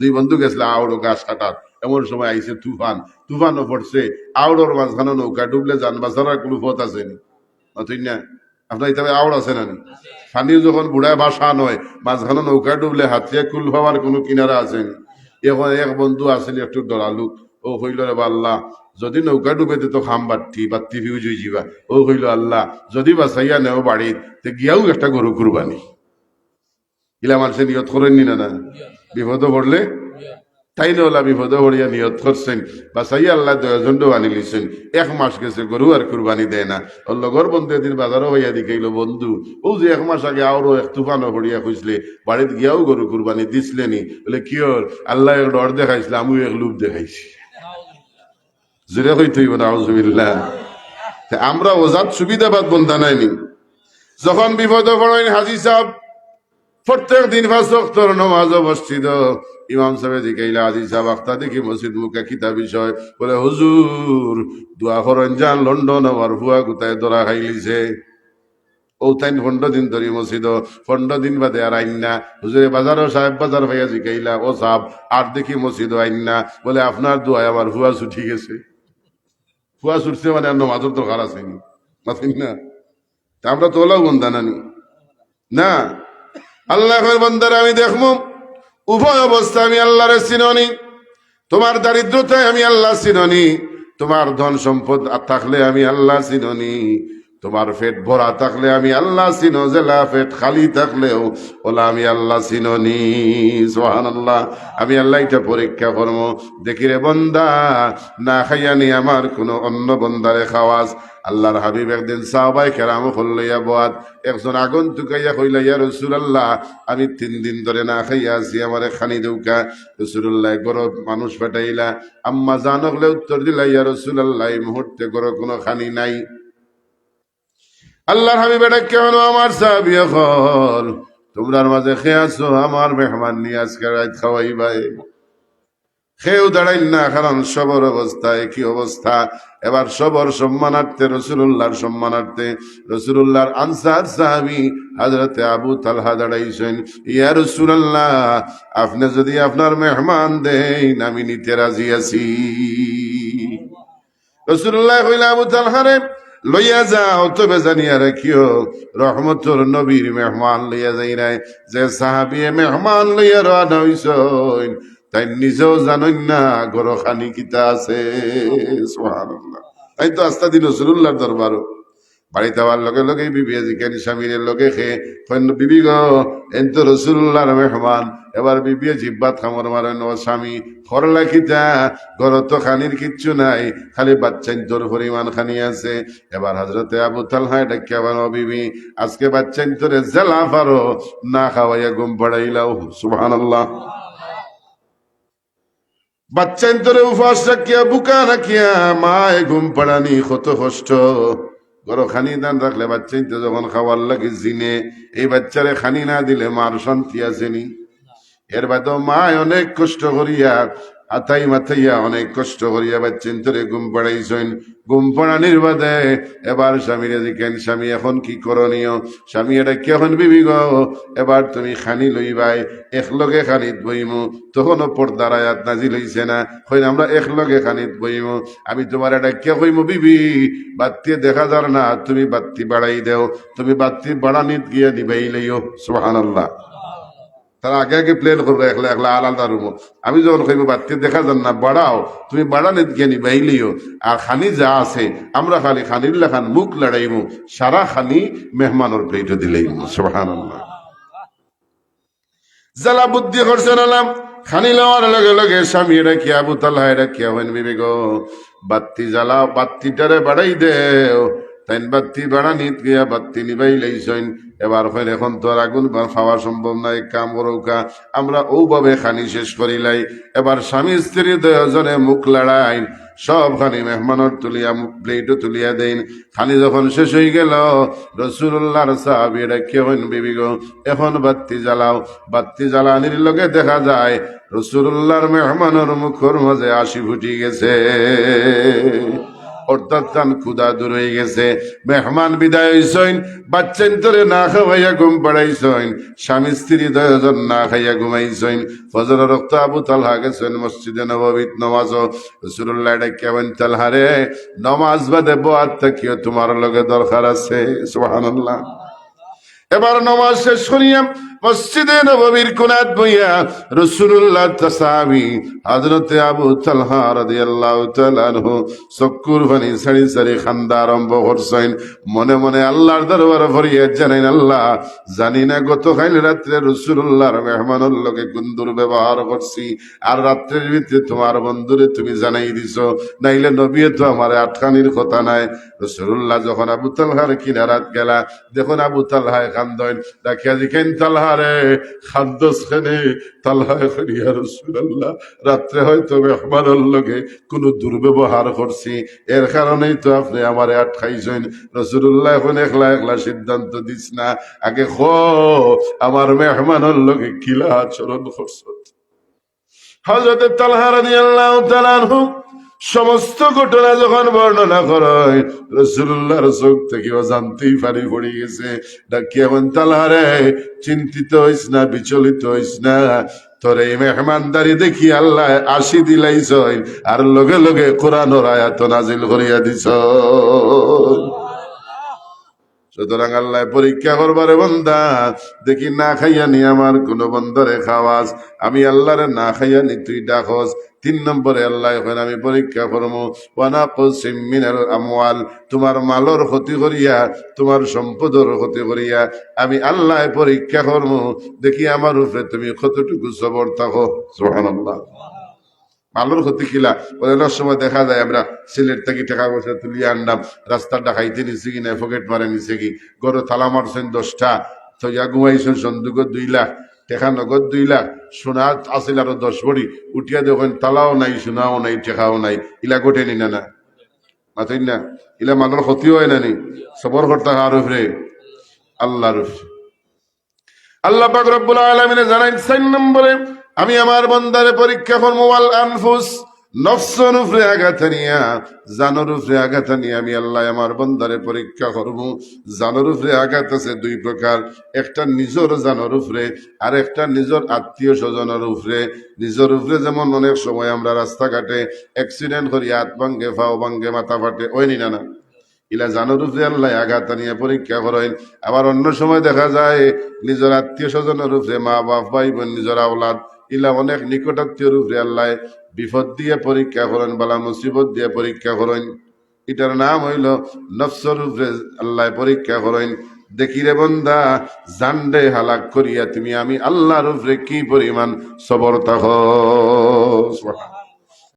দুই বন্ধু গেছিল আউড়ো গাছ কাটার। এমন সময় আইছে তুফান। তুফানও পড়ছে। আউড়োর মাঝখানে নৌকা, ডুবলে যান বাজার কোনো পথ আছে নি? তুই না? আপনার হিসাবে আউড় আছে না নি? পানি যখন বুড়ায় ভাষা নয়, মাঝখানে নৌকা, ডুবলে হাতিয়া কুল হওয়ার কোনো কিনারা আছে নি? এখন এক বন্ধু আসেন একটু ডরালু ও হইল রে আল্লাহ যদি নৌকা ডুবে তো খাম বাত্তি বাত্তি ফিউজ হয়ে যাবা ও হইল, আল্লাহ, যদি বাসাইয়া নেও বাড়িত গিয়াও একটা গরু কুরবানি। ইলা মানুষের নিয়ত করেননি না না? বিপদ পড়লে? তাই ওলা বিপদ পড়িয়া নিয়ত করছেন। বাসাইয়া আল্লাহ দয়াজন্ড আনি লিছেন। এক মাস গেছে, গরু আর কুরবানি দেয় না। ওর লগর বন্ধু এদিন বাজারও হইয়া দিকেইল বন্ধু, ও যে এক মাস আগে আরও এক তুফানও পড়িয়া খুঁজলে, বাড়িত গিয়াও গরু কুরবানি দিছিলে নি বলে কিয়র আল্লাহ এক ডর দেখাইছিল আমিও এক লুপ দেখাইছি। জোরে হইতে হইব না আউজুবিল্লাহ তা আমরা ওজাত সুবিধাবাদ বন্ধা নাইনি যখন বিপদ পড়েন হাজি সাহেব প্রত্যেক দিন ওয়াক্তর নমাজ অবস্থিত। ইমাম সাহেব জিকাইলা হাজি সাহেব আখতা দেখি মসজিদ মুখে কিতা বিষয় বলে, হুজুর, দোয়া যান, লন্ডন আমার ভুয়া গুতায় দরা খাইলিছে। ও তাইন পনেরো দিন ধরি মসজিদ পনেরো দিন বাদে আর আইন না। হুজুরে বাজারও সাহেব, বাজার ভাইয়া জিকাইলা ও সাহেব, আর দেখি মসজিদ আইন না। বলে, আপনার দোয়ায় আমার ভুয়া ছুটি গেছে। ফুয়া ছুটছে মানে আর নমাজের দরকার আছে না। আমরা তো ওলাও বন্ধা নানি। না আল্লাহ বন্দারা আমি দেখব উভয় অবস্থা আমি আল্লাহর চিননি। তোমার দারিদ্রতায় আমি আল্লাহ চিননি। তোমার ধন সম্পদ থাকলে আমি আল্লাহ চিননি। তোমার পেট ভরা থাকলে আমি আল্লাহ চিনো, জেলা পেট খালি থাকলেও ওলা আমি আল্লাহ চিননি। সোহান আল্লাহ আমি আল্লাহ এটা পরীক্ষা করব। দেখি রে বন্দা, না খাইয়ানি আমার কোনো অন্য বন্দারে খাওয়াস আল্লাহর হাবিব একদিন সাহবাই কেরাম হল্লাইয়া বাদ একজন আগুন তুকাইয়া কইলা, ইয়া রসুলাল্লাহ, আমি তিন দিন ধরে না খাইয়া আছি, আমারে খানি দৌকা রসুল্লাহ গর মানুষ পাঠাইলা, আম্মা জানকলে উত্তর দিলা, ইয়া রসুলাল্লাহ, এই মুহূর্তে গর কোনো খানি নাই। আল্লাহর হাবিব, এটা কেমন আমার সাহাবি এখন? তোমরার মাঝে খেয়ে আসো আমার মেহমান নিয়ে আজকে রাত খাওয়াই ভাই খেয়েও দাঁড়াই না, কারণ সবর অবস্থায় কি অবস্থা। এবার সবর সম্মানার্থে রসুল্লাহর সম্মানার্থে রসুল্লাহর আনসার সাহাবি হাজরতে আবু তালহা দাঁড়াইছেন। ইয়া রসুল্লাহ আপনি যদি আপনার মেহমান দেন, আমি নিতে রাজি আছি। রসুল্লাহ কইলা, আবু তালহারে লইয়া যাও, তবে জানিয়া রাখিও রহমতুর নবীর মেহমান লইয়া যাই নাই, যে সাহাবিয়ে মেহমান লইয়া রানা হইসইন তাই নিজেও জানই না গরখানি কিতা আছে। সুবহানাল্লাহ। তাই তো আস্তা দিন রসুল্লাহর দরবারও। বাড়িতে আবার লগে লগে বিবি জিকেন স্বামীর লগে খেয়ে বিবি গো, এন তো রসুল্লাহর মেহমান। এবার বিবি জিব্বাত খামর মারেন, ও স্বামী খরলা খিতা ঘর তো খানির কিচ্ছু নাই, খালি বাচ্চান তোর পরিমাণ খানি আছে। এবার হজরতে আবু তালহা ডাকিয়া ও বিবি, আজকে বাচ্চান তোরে জেলা পারো, না খাওয়াইয়া ঘুম পড়াইলাও। সুবহানাল্লাহ। বাচ্চান তোরে উপাস রাখিয়া, বুকা রাখিয়া, মায় ঘুম পাড়ানি, কত কষ্ট। গরো খানি দান রাখলে বাচ্চা যখন খাওয়ার লাগে জিনে, এই বাচ্চারে খানি না দিলে মার শান্তি আসেনি এর বাদ মা অনেক কষ্ট করিয়া আতাই মাথাইয়া অনেক কষ্ট করিয়া বাচ্চেন, তোরে ঘুম পাড়াইছেন। ঘুম পাড়ানির বাদে এবার স্বামীরে দেখেন, স্বামী, এখন কি করণীয়? স্বামী, এটা কেখন বিবি গো? এবার তুমি খানি লইবাই, একলগে খানিত বইমু। তখনও পর্দার আয়াত নাজি লইছে না। হইন আমরা একলগে খানিত বইমু। আমি তোমার এটা কে কইমু বিবি? বাত্তি দেখা যার না। তুমি বাত্তি বাড়াই দেও। তুমি বাত্তি বাড়ানিত গিয়ে নিবাই লইও। সুবহানাল্লাহ। তারা আগে আগে প্লেন করব একলা একলা আলাদা রুমো আমি যখন কইব বাত্তি দেখা যান না, বাড়াও। তুমি বাড়ানি জ্ঞানী বাইলিও আর খানি যা আছে, আমরা খালি খানির লেখান মুখ লড়াইমু। সারা খানি মেহমানোর প্লেটে দিলেই সোহান জ্বালা বুদ্ধি করছেন আলাম খানি লওয়ার লগে লগে স্বামী আবু তাল্লাহ এটা কি হবেন বিবেক বাত্তি জ্বালা বাত্তিটারে বাড়াই দেও। তাই বাত্তি বাড়ানিত গিয়া বাত্তি নিবাই লাইছেন এবার হয় এখন তো আগুন বা খাওয়া সম্ভব নাই, কাম করৌকা আমরা ওভাবে খানি শেষ করিলাই। এবার স্বামী স্ত্রী দুজনে মুখ লড়াই সব খানি মেহমানের তুলিয়া, মুখ প্লেটও তুলিয়া দেন খানি যখন শেষ হয়ে গেল রসুল্লাহর সাহাবি এটা কেহন বিবি গো, এখন বাত্তি জ্বালাও। বাত্তি জ্বালানির লগে দেখা যায় রসুল্লাহর মেহমানের মুখর মাঝে আশি ফুটি গেছে। অর্থাৎ ক্ষুদা দূর হয়ে গেছে। মেহমান বিদায় হইসইন, বাচ্চান তোরে না খাওয়াইয়া ঘুম পাড়াইছইন স্বামী স্ত্রী দয়জন না খাইয়া ঘুমাইছইন ফজর রক্ত আবু তালহা গেছেন মসজিদে নববিত নমাজ রসুল্লাহ কেমন তালহারে নমাজ বাদে বোয়ার থাকিও, তোমার লগে দরকার আছে। সুবহানাল্লাহ। এবার নমাজ শেষ করিয়া মসজিদে নববীর কোনাত বইয়া রসুল্লাহ তাসাবি হযরতে আবু তালহা রাদিয়াল্লাহু তাআলা আনহু চক্কুর পানি সারি সারি খান্দা আরম্ভ করছেন। মনে মনে আল্লাহর দরবারে ফরিয়াদ জানাইন, আল্লাহ, জানি না গতকাল রাত্রে রসুল্লাহর মেহমানুর লোকে কোন দুর্ব্যবহার করছি, আর রাত্রের ভিতরে তোমার বন্ধুরে তুমি জানাই দিছ, নাইলে নবীয়ে তো আমার আটকানির কথা নাই। রসুল্লাহ যখন আবু তালহার কিনারাত গেলা, দেখুন আবু তালহায় খান্দন দেখিয়া দেখেন তালহারে খাদ্যস খানে তালহায় করিয়া রসুল্লাহ রাত্রে হয়তো মেহমানের লগে কোনো দুর্ব্যবহার করছি। এর কারণেই তো আপনি আমার আটকাইছেন। রসুল্লাহ এখন একলা একলা সিদ্ধান্ত দিস না। আগে খ আমার মেহমানের লগে কিলা আচরণ করছ? হজরত তালহা রাদিয়াল্লাহু তাআলা আনহু সমস্ত ঘটনা যখন বর্ণনা করায় রসুল্লাহর চোখ থেকে অজান্তেই ফারি পড়ে গেছে। ডাকি এমন চিন্তিত হইস না, বিচলিত হইস না? তোর মেহমানদারি দেখি আল্লাহ আসি দিলাইছ আর লগে লগে কোরআন আয়াত নাজিল করিয়া দিছ সুতরাং আল্লাহ পরীক্ষা করবারে বন্দা, দেখি না খাইয়া নি আমার কোন বন্দরে খাওয়াস আমি আল্লাহরে না খাইয়া নি তুই ডাকস। তিন নম্বরে আল্লাহ আমি পরীক্ষা করব ওয়ানা আমওয়াল, তোমার মালর ক্ষতি করিয়া, তোমার সম্পদর ক্ষতি করিয়া, আমি আল্লাহ পরীক্ষা করব দেখি আমার উপরে তুমি কতটুকু সবর থাকো। সুবহানাল্লাহ। মালুর ক্ষতি কিলা? অনেক সময় দেখা যায় আমরা সিলেট থেকে টাকা পয়সা তুলিয়ে আনলাম রাস্তার ডাকাইতে নিছে কি না, পকেট মারে নিছে কি? গরু থালা মারছেন দশটা, তো ইয়া ঘুমাইছেন সন্দুকত দুই লাখ, টেকা নগদ দুই লাখ, সোনা আছিল আরও দশ ভরি, উঠিয়া দেখেন তালাও নাই, সোনাও নাই, টেকাও নাই, ইলা গোটে নি না না? মাথই না? ইলা মালুর ক্ষতি হয় না নি? সবর কর্তা আর উপরে আল্লাহর উপরে আল্লাহ পাক রব্বুল আলামিনে জানাইন চার নম্বরে আমি আমার বন্দারে পরীক্ষা করব, ওয়াল আনফুস। নফসর উপরে আঘাত নিয়া জানোর উপরে আঘাত আমি আল্লাহ আমার বন্দারে পরীক্ষা করব। জানোর উপরে আঘাত আছে দুই প্রকার, একটা নিজর জানোর উপরে আর একটা নিজর আত্মীয় স্বজনের উপরে নিজের উপরে যেমন অনেক সময় আমরা রাস্তাঘাটে অ্যাক্সিডেন্ট করি, হাত ভাঙ্গে ফাও ভাঙ্গে মাথা ফাটে, ওই নি না। না ইলা জানোর উপরে আল্লাহ আঘাত নিয়ে পরীক্ষা করেন। আবার অন্য সময় দেখা যায়, নিজের আত্মীয় স্বজনের উপরে মা বাপ ভাই বোন নিজের আওলাদ ইলা অনেক নিকটাত্মীয় রূপে আল্লাহ বিপদ দিয়ে পরীক্ষা করেন, বালা মুসিবত দিয়ে পরীক্ষা করেন। এটার নাম হইল নফসর উপরে আল্লাহ পরীক্ষা করেন। দেখি রে বন্ধা জান্ডে হালাক করিয়া তুমি, আমি আল্লাহর উপরে কি পরিমাণ সবরতা থাকো